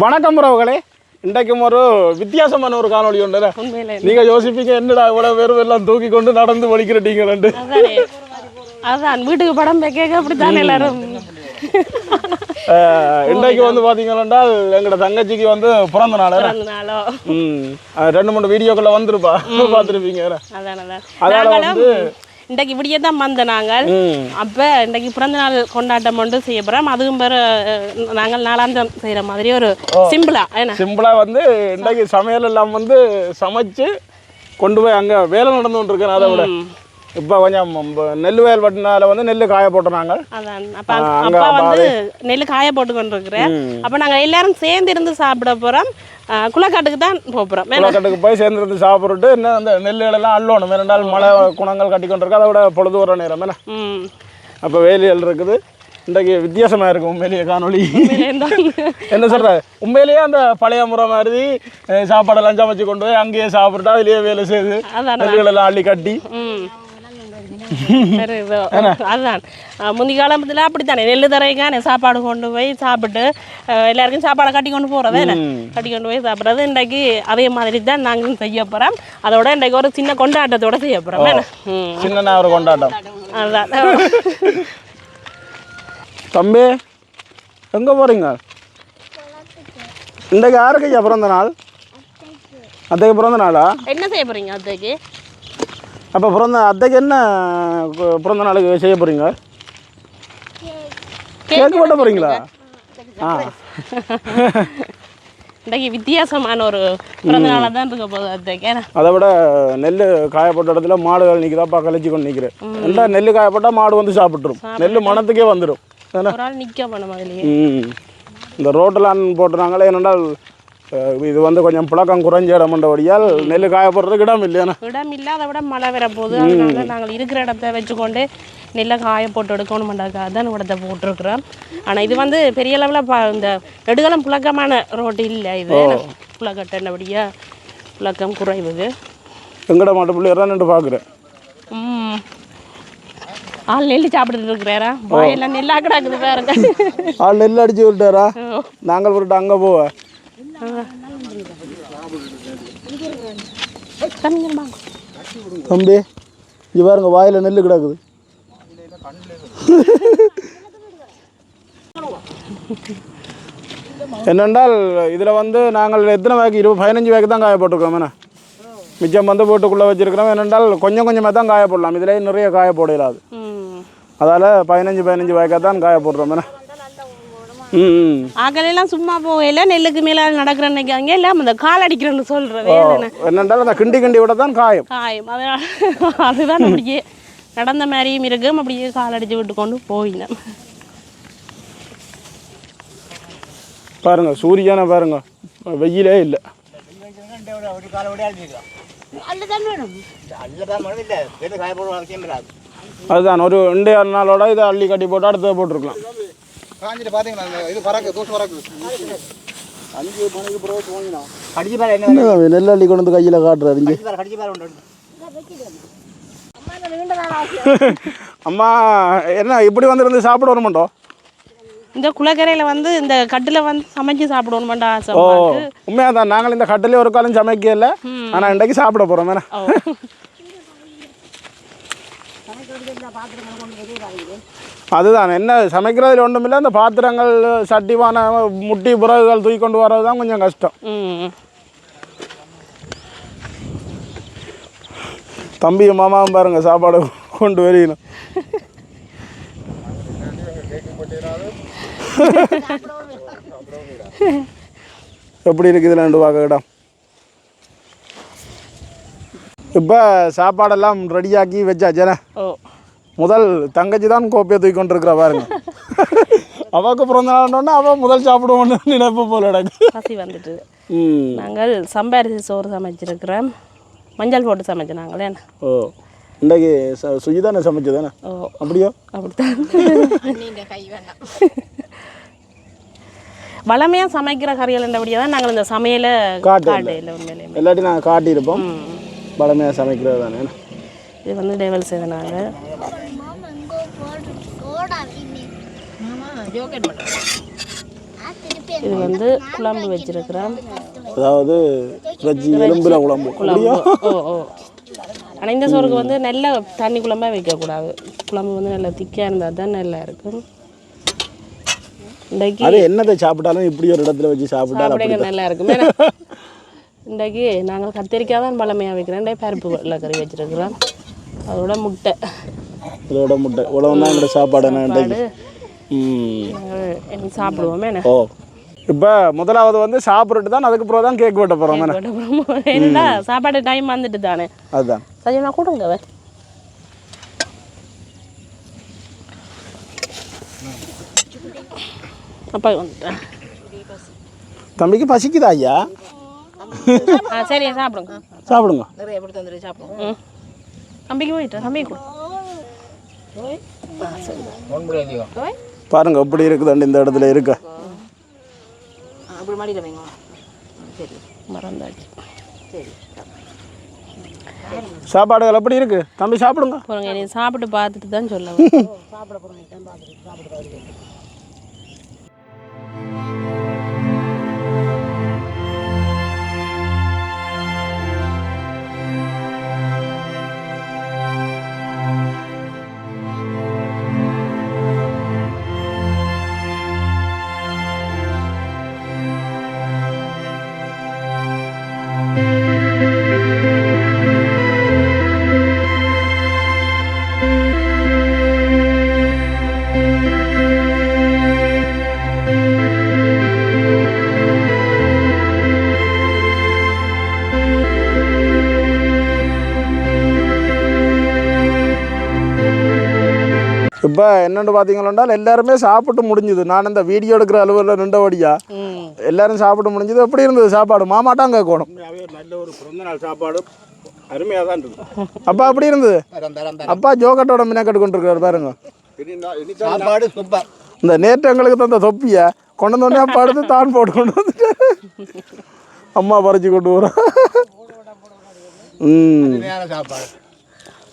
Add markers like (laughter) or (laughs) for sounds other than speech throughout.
வணக்கம் உறவுகளே. இன்றைக்கும் ஒரு வித்தியாசமான ஒரு காணொளி உண்டு உண்மையில. நீங்க யோசிப்பீங்க என்னடா இவ்வளவு பேரும் எல்லாம் தூக்கி கொண்டு நடந்து வலிக்கிறீங்க ரெண்டு. அதானே. வீட்டுக்கு படம் வைக்க அப்படித்தான் எல்லாரும். இன்றைக்கு வந்து பாத்தீங்கன்னா எங்களோட தங்கச்சிக்கு வந்து பிறந்த நாள் ரெண்டு மூணு வீடியோக்குள்ள வந்துருப்பா. பார்த்துருப்பீங்க அதான் அதான். அதனால நாங்களும் இன்றைக்கு இப்படியே தான் வந்த நாங்கள். அப்போ இன்றைக்கு பிறந்த நாள் கொண்டாட்டம் ஒன்று செய்ய போகிறோம் அதுவும் பிற நாங்கள் நாளாந்தம் செய்கிற மாதிரி ஒரு சிம்பிளா என்ன? சிம்பிளா வந்து இன்றைக்கு சமையல் எல்லாம் வந்து சமைச்சு கொண்டு போய் அங்க வேலை நடந்து கொண்டிருக்கேன் அதை விட. இப்போ கொஞ்சம் நெல் வயல் பட்டினால வந்து நெல் காய போட்டுறாங்க. அதான். அப்போ அப்பா வந்து நெல் காய போட்டு கொண்டு இருக்கிறேன் அப்போ நாங்கள் எல்லாரும் சேர்ந்து இருந்து சாப்பிட போகிறோம் குளக்காட்டுக்கு தான் போகிறோம் குளக்கட்டுக்கு போய் சேர்ந்துருந்து சாப்பிட்டுட்டு என்ன அந்த நெல்லுகளெல்லாம் அள்ளணும். ரெண்டால் மழை குணங்கள் கட்டி கொண்டிருக்கு அதை விட பொழுது வர நேரம் என்ன? அப்போ வேலியல் இருக்குது. இன்றைக்கு வித்தியாசமா இருக்கும் உண்மையிலேயே காணொளி. என்ன சொல்ற? உண்மையிலேயே அந்த பழைய முறை மாதிரி அஹ், சாப்பாடெல்லாம் சமைச்சு கொண்டு போய் அங்கேயே சாப்பிட்டுட்டு அதுலேயே வேலை செய்து நெல்லுகளெல்லாம் அள்ளி கட்டி. அதுதான் முந்தி காலத்துல அப்படித்தானே. நெல்லு தரைக்கான சாப்பாடு கொண்டு போய் சாப்பிட்டு எல்லாருக்கும் சாப்பாடை கட்டி கொண்டு என்ன கட்டி கொண்டு போய் சாப்பிட்றது இன்றைக்கு அதே மாதிரி தான் நாங்களும் செய்ய போறோம். அதோட இன்றைக்கு ஒரு சின்ன கொண்டாட்டத்தோட செய்ய போறோம். என்ன? ம். சின்ன ஒரு கொண்டாட்டம். அதுதான் தம்பி எங்கே போகிறீங்க இன்றைக்கு யாருக்கு பிறந்த நாள்? அத்தைக்கு. பிறந்த நாளா? என்ன செய்ய போறீங்க அதுக்கு அப்போ பிறந்த அத்தைக்கு என்ன பிறந்த நாளுக்கு செய்ய போகிறீங்க கேக் வெட்ட போகிறீங்களா ஆ. (laughs) இன்றைக்கு வித்தியாசமான ஒரு பிறந்த நாளாக தான் இருக்க போகுது என்ன அதை விட நெல் காயப்பட்ட இடத்துல மாடுகள் நிற்கிறப்பா கழிச்சு கொண்டு நிற்கிறேன் ரெண்டா நெல் காயப்பட்டால் மாடு வந்து சாப்பிட்ரும் நெல் மணத்துக்கே வந்துடும் நிற்க பண்ண மகளியே ம். இந்த ரோட்டெல்லாம் போட்டுறாங்களே அஹ், இது வந்து கொஞ்சம் புழக்கம் குறைஞ்ச இடம்ன்றபடியால் நெல் காயப்படுறதுக்கு இடம் இல்லையாண்ணா இடம் இல்லாத விட மழை வர அதனால நாங்கள் இருக்கிற இடத்த வச்சுக்கொண்டு நெல்லை காய போட்டு எடுக்கணும் மாட்டாக்கா தான் இடத்த போட்டிருக்கிறோம். ஆனால் இது வந்து பெரிய அளவில் பா இந்த நெடுகலம் புழக்கமான ரோடு இல்லை இது. புழக்கட்டனபடியா புழக்கம் குறைவுது. எங்கட மாட்டு பிள்ளையர் நின்று பார்க்குறேன். ஆள் நெல் சாப்பிட்டுட்டு இருக்கிறாரா? வாயெல்லாம் நெல்லா கிடக்குது பாருங்க. ஆள் நெல் அடிச்சு விட்டாரா நாங்கள் விட்டு அங்கே போவ தம்பிங்க வாங்க. தம்பி இங்கே பாருங்க வாயில் நெல் கிடக்குது. என்னென்றால் இதில் வந்து நாங்கள் எத்தனை வேக்கு? இருபது பதினஞ்சு வேக்கு தான் காய போட்டிருக்கோம் என்ன? மிச்சம் வந்து போட்டுக்குள்ளே வச்சிருக்கிறோம். என்னென்றால் கொஞ்சம் கொஞ்சமாக தான் காய போடலாம் இதிலே நிறைய காய போட இயலாது ம். அதால் பதினஞ்சு பதினஞ்சு வேக்காக தான் காய போடுறோம் என்ன? ம். ம் ஆகலெல்லாம் சும்மா போகல நெல்லுக்கு மேலே நடக்கிற நினைக்காங்க எல்லாம் இந்த கால் அடிக்கிறேன்னு சொல்கிற வேதனை. என்னென்றால் அந்த கிண்டி கிண்டி விட தான் காயம். காயம். அதனால அதுதான் அப்படியே நடந்த மாதிரியும் இருக்கும். அப்படியே கால் அடிச்சு விட்டு கொண்டு போயினேன் பாருங்க சூரியனை பாருங்க. வெயிலே இல்லை. அதுதான் ஒரு ரெண்டு நாளோட இதை அள்ளி கட்டி போட்டு அடுத்தது போட்டிருக்கலாம். காஞ்சிட்டு இது பறக்கு தூசு பறக்கு? அஞ்சு மணிக்கு பிறகு தூங்கினா. கடிச்சு பாரு என்ன என்ன தம்பி, நெல் அள்ளி கொண்டு வந்து கையில் காட்டுறாரு இங்கே கடிச்சு பாரு கடிச்சு பாரு ஒன்று அம்மா என்ன இப்படி வந்துருந்து சாப்பிட வர மாட்டோம் இந்த குளக்கரையில் வந்து இந்த கட்டில் வந்து சமைச்சு சாப்பிடணுமாண்டா ஆசை ஓ. உண்மையாக தான் நாங்கள் இந்த கட்டிலே ஒரு காலம் சமைக்கல. ஆனால் இன்றைக்கு சாப்பிட போகிறோம் (laughs) வேணா அதுதான். என்ன சமைக்கிறதுல ஒன்றும் இல்லை அந்த பாத்திரங்கள் சட்டிவான முட்டி புறகுகள் தூக்கி கொண்டு வர்றது தான் கொஞ்சம் கஷ்டம். ம். தம்பியும் மாமாவும் பாருங்க சாப்பாடு கொண்டு வரணும். எப்படி இருக்குது ரெண்டு பார்க்க இடம்? இப்போ சாப்பாடெல்லாம் ரெடியாக்கி வச்சாச்சேனே ஓ. முதல் தங்கச்சி தான் கோப்பையை தூக்கி கொண்டு இருக்கிற பாருங்க. அவக்கு பிறந்த நாள்னோடனே அவள் முதல் சாப்பிடுவோன்னு நினைப்பு போல எனக்கு பசி வந்துட்டு. ம். நாங்கள் சம்பாரிசி சோறு சமைச்சிருக்கிறோம். மஞ்சள் போட்டு சமைச்சோம் நாங்களே ஓ இன்றைக்கு ச சுஜிதானே சமைச்சதானே? ஓ. அப்படியோ? அப்படித்தான். வளமையாக சமைக்கிற கறிகள் என்றபடியாக தான் நாங்கள் இந்த சமையலை காட்டல. காட்டையில் உண்மையிலேயுமே. இல்லாட்டி நாங்கள் காட்டியிருப்போம். பழமையாக சமைக்கிறது தானே. இது வந்து டேவல் செய்தனாங்க? இது வந்து குழம்பு வச்சிருக்கிறோம். அதாவது எலும்புல குழம்பு. குழம்பு. ஓ ஓ. ஆனால் இந்த சோறுக்கு வந்து நல்ல தண்ணி குழம்பா வைக்கக்கூடாது. குழம்பு வந்து நல்லா திக்காக இருந்தால் தான் நல்லா இருக்கும். இன்றைக்கு அது என்னத்தை சாப்பிட்டாலும் இப்படி ஒரு இடத்துல வச்சு சாப்பிட்டாலும் நல்லா இருக்கும். இன்றைக்கு நாங்கள் கத்திரிக்காய் தான் பழமையாக வைக்கிறோம். இன்றைக்கு பருப்பு வெள்ளைக்கறி வச்சிருக்கிறோம். அதோட முட்டை. இதோட முட்டை. உழவு தான் எங்களோட சாப்பாடு. என்ன எனக்கு சாப்பிடுவோமே என்ன? ஓ. இப்போ முதலாவது வந்து சாப்பிட்டுட்டு தான் அதுக்கு பிறகு தான் கேக் வெட்ட போகிறோம் என்னடா சாப்பாடு டைம் வந்துட்டு தானே. அதுதான். சரி நான் கொடுங்க வே. அப்பா வந்துட்டேன் தம்பிக்கு பசிக்குதா ஐயா? ஆ சரி சாப்பிடுங்க. சாப்பிடுங்க. நிறைய சாப்பிடுங்க தம்பிக்கு போயிட்டு தம்பிக்கு கொடு பாருங்க எப்படி இருக்குதாண்டு இந்த இடத்துல இருக்க. அப்படி மாடியில் வைங்க சரி மறந்தாச்சு சாப்பாடுகள் எப்படி இருக்கு? தம்பி சாப்பிடுங்க. போகிறோங்க நீ சாப்பிட்டு பார்த்துட்டு தான் சொல்ல இப்போ என்னென்னு பார்த்தீங்களா எல்லாருமே சாப்பிட்டு முடிஞ்சுது. நான் இந்த வீடியோ எடுக்கிற அலுவலில் நின்றபடியா எல்லாரும் சாப்பிட்டு முடிஞ்சது. எப்படி இருந்தது சாப்பாடு? மாமாட்டாங்க கேட்கணும் நல்ல ஒரு பிறந்த நாள் சாப்பாடு. அருமையாக தான் இருக்குது அப்பா அப்படி இருந்தது? அப்பா ஜோக்கட்டோட மினக்கட்டு கொண்டிருக்காரு பாருங்க. சாப்பாடு சூப்பர் இந்த நேற்று எங்களுக்கு தந்த தொப்பியை கொண்டு வந்தோடனே அப்பா எடுத்து தான் போட்டு கொண்டு வந்துட்டு அம்மா பறிச்சு கொண்டு வரோம் ம் சாப்பாடு.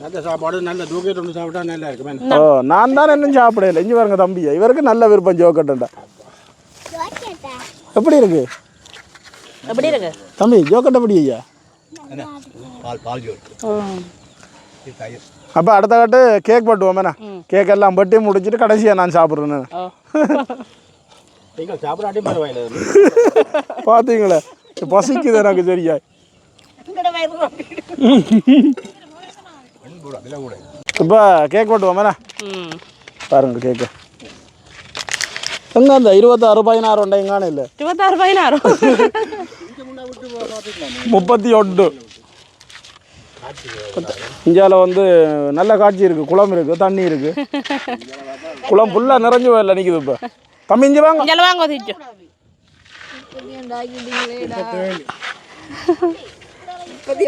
நல்ல சாப்பாடு நல்ல தூக்கிட்டு ஒன்று சாப்பிட்டா நல்லா இருக்கு ஓ நான் தான் இன்னும் சாப்பிடல. இங்கே பாருங்க தம்பியா இவருக்கு நல்ல விருப்பம் ஜோக்கட்டுண்டா எப்படி இருக்கு? எப்படி இருக்கு? தம்பி ஜோக்கட்டை எப்படி ஐயா? பால் பால் ஜோர் ம் தயிர். அப்போ அடுத்த கட்டு கேக் பட்டுவோம் என்ன? கேக் எல்லாம் பட்டி முடிச்சிட்டு கடைசியாக நான் சாப்பிட்றேன் நீங்கள் சாப்பிடாட்டி பரவாயில்ல. பார்த்தீங்களே பசிக்குது எனக்கு சரியா. இப்போ கேக் பட்டுவோம் பாருங்க கேக்கு எங்க அந்த இருபத்தாறு பதினாறு உண்டைங்கான இல்லை? இருபத்தாறு பதினாறு. முப்பத்தி ஒன்று இந்தியாவில் வந்து நல்ல காட்சி இருக்குது குளம் இருக்குது தண்ணி இருக்குது குளம் ஃபுல்லாக நிறைஞ்சு வரல நிற்குது இப்போ. தம்பி இஞ்சி வாங்க. இங்கே வாங்க திச்சு முப்பத்தி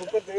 முப்பத்தி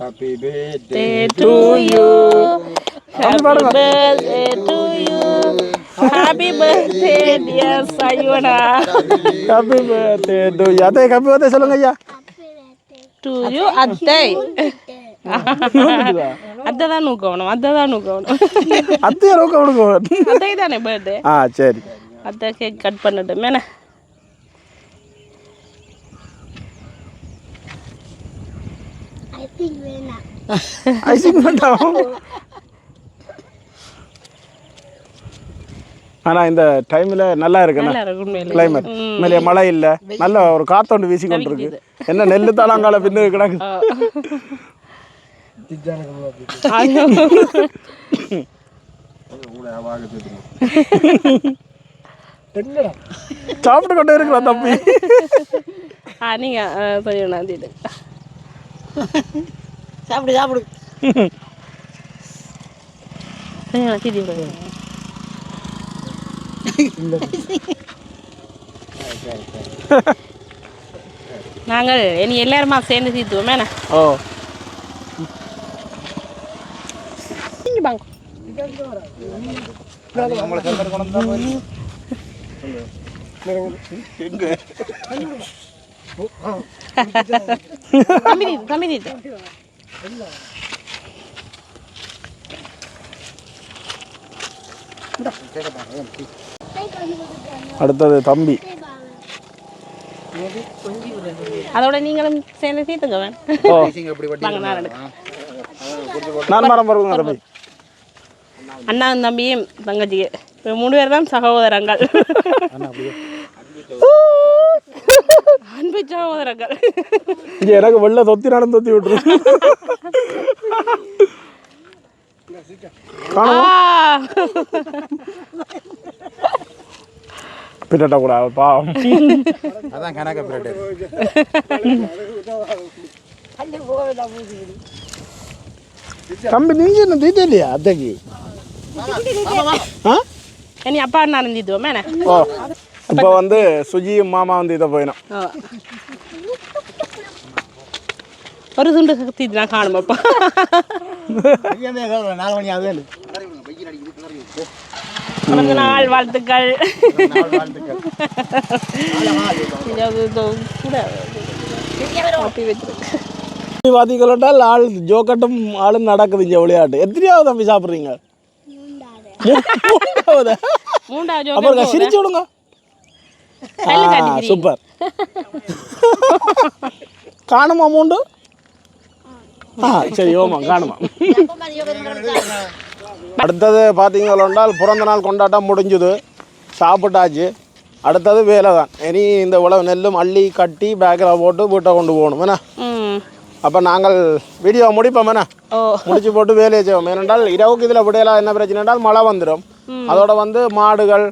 happy birthday birthday to you. Happy birthday. to you. Happy birthday, dear Sayona. Happy birthday to அதே ஹாப்பி பர்த்டே சொல்லுங்க ஐயா. To you, அத்தை அத்தை (laughs) தான் நூக்கணும் அத்தை தான் நூக்கணும். அத்தையை விடுங்க அத்தை தானே பர்த்டே ஆ சரி. அத்தை கேக் கட் பண்ணட்டும் ஐசிங் வேண்டாம் ஆனால் இந்த டைமில் நல்லா இருக்குண்ணா நல்லா இருக்கும் உண்மையிலே. கிளைமேட் மேலே மழை இல்லை. நல்ல ஒரு காத்தொண்டு வீசி கொண்டு இருக்கு என்ன நெல்லு தாளாங்கால பின்னு கிடக்கு. (laughs) சாப்பிட்டு கொண்டே இருக்கலாம் தம்பி. ஆ நீங்கள் சொல்லணும் அது (laughs) சாப்பிடு சாப்பிடு. தீதி நாங்கள் இனி எல்லாருமா சேர்ந்து தீர்த்துவோம் ஓ. இங்கே அடுத்தது தம்பி. அதோட நீங்களும் சேர்ந்து வாங்க நான் மரம் பருவங்க தம்பி. அண்ணாவும் தம்பியும் தங்கச்சிக்கு. இவங்க மூணு பேர் தான் சகோதரங்கள். அன்பு சகோதரங்கள் இங்க எனக்கு வெள்ள தொத்தி நடந்து தொத்தி விட்டுரு. ஆ! பின்னட்ட கூடாது பாவம். அதான் கணக்க பிரெட் தம்பி நீங்க என்ன தீட்ட இல்லையா அத்தைக்கு இனி அப்பா நான் தீத்துவோம் என்ன ஓ இப்போ வந்து சுஜியும் மாமா வந்து இதை போயிடும். ஒரு துண்டு தீத்து நான் காணும் அப்பா. நாலு மணி ஆகுது. பிறந்த நாள் வாழ்த்துக்கள். அப்படி பார்த்தீங்களால் ஆள் ஜோக்கட்டும் ஆளும் நடக்குது இங்கே விளையாட்டு. எத்தனையாவது தம்பி சாப்பிட்றீங்க? மூணாவதா? மூன்றாவது. அப்புறம் சிரிச்சு விடுங்க. சூப்பர். காணுமா அமௌண்ட்டு ஆ சரி ஓமா காணுமா. அடுத்தது பார்த்தீங்கன்னால் பிறந்த நாள் கொண்டாட்டம் முடிஞ்சுது. சாப்பிட்டாச்சு. அடுத்தது வேலை தான். இனி இந்த உழவு நெல்லும் அள்ளி கட்டி பேக்கில் போட்டு வீட்டை கொண்டு போகணும். என்ன? ம். அப்போ நாங்கள் வீடியோ முடிப்போம். என்ன? ஓ. முடிச்சு போட்டு வேலையை செய்வோம். ஏனென்றால் இரவுக்கு இதில் விடையலாம் என்ன பிரச்சனை என்றால் மழை வந்துடும் அதோட வந்து மாடுகள்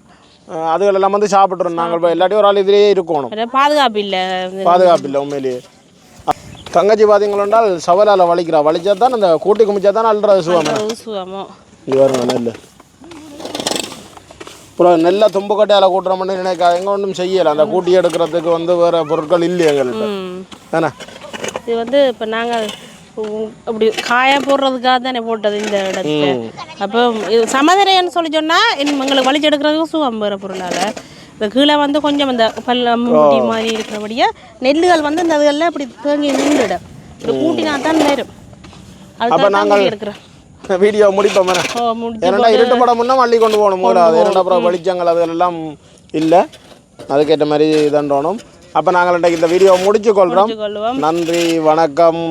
அஹ், அதுகள் எல்லாம் வந்து சாப்பிட்றோம் நாங்கள் இப்போ இல்லாட்டி ஒரு ஆள் இதிலேயே இருக்கணும். பாதுகாப்பு இல்லை. பாதுகாப்பு இல்லை உண்மையிலேயே. தங்கச்சி பார்த்தீங்களென்றால் சவலால் வலிக்கிறா. வலிச்சா தான் அந்த கூட்டி குமிச்சா தான் அல்றது சுவாமி. சுகமோ இது வருங்க நெல் அப்புறம் நெல்லை தும்பு கட்டையால் கூட்டுறோம்னு நினைக்காது எங்கே ஒன்றும் செய்யலை. அந்த கூட்டி எடுக்கிறதுக்கு வந்து வேறு பொருட்கள் இல்லை எங்கள்கிட்ட தானே? இது வந்து இப்போ நாங்கள் அப்படி காய போடுறதுக்காக தானே போட்டது இந்த இடத்துல. அப்போ இது சமதரைன்னு சொல்லி சொன்னால் எங்களுக்கு வலிச்சு எடுக்கிறதுக்கு சுகம் வேறு பொருளால். இந்த கீழே வந்து கொஞ்சம் இந்த பல்ல மாதிரி இருக்கிறபடியா நெல்லுகள் வந்து இந்த இதுகளில் இப்படி தேங்கி நின்றுடும். இப்படி கூட்டினா தான் வரும். தான் நாங்கள் எடுக்கிறோம். வீடியோ முடிப்போம் ஏன்னா இருட்டு படம் முன்னே அள்ளி கொண்டு போகணும் அது இரண்டு அப்புறம் வெளிச்சங்கள் அதெல்லாம் இல்லை. அதுக்கேற்ற மாதிரி தண்டோணும் அப்போ நாங்கள் இன்றைக்கு இந்த வீடியோ முடிச்சு கொள்கிறோம் நன்றி வணக்கம்.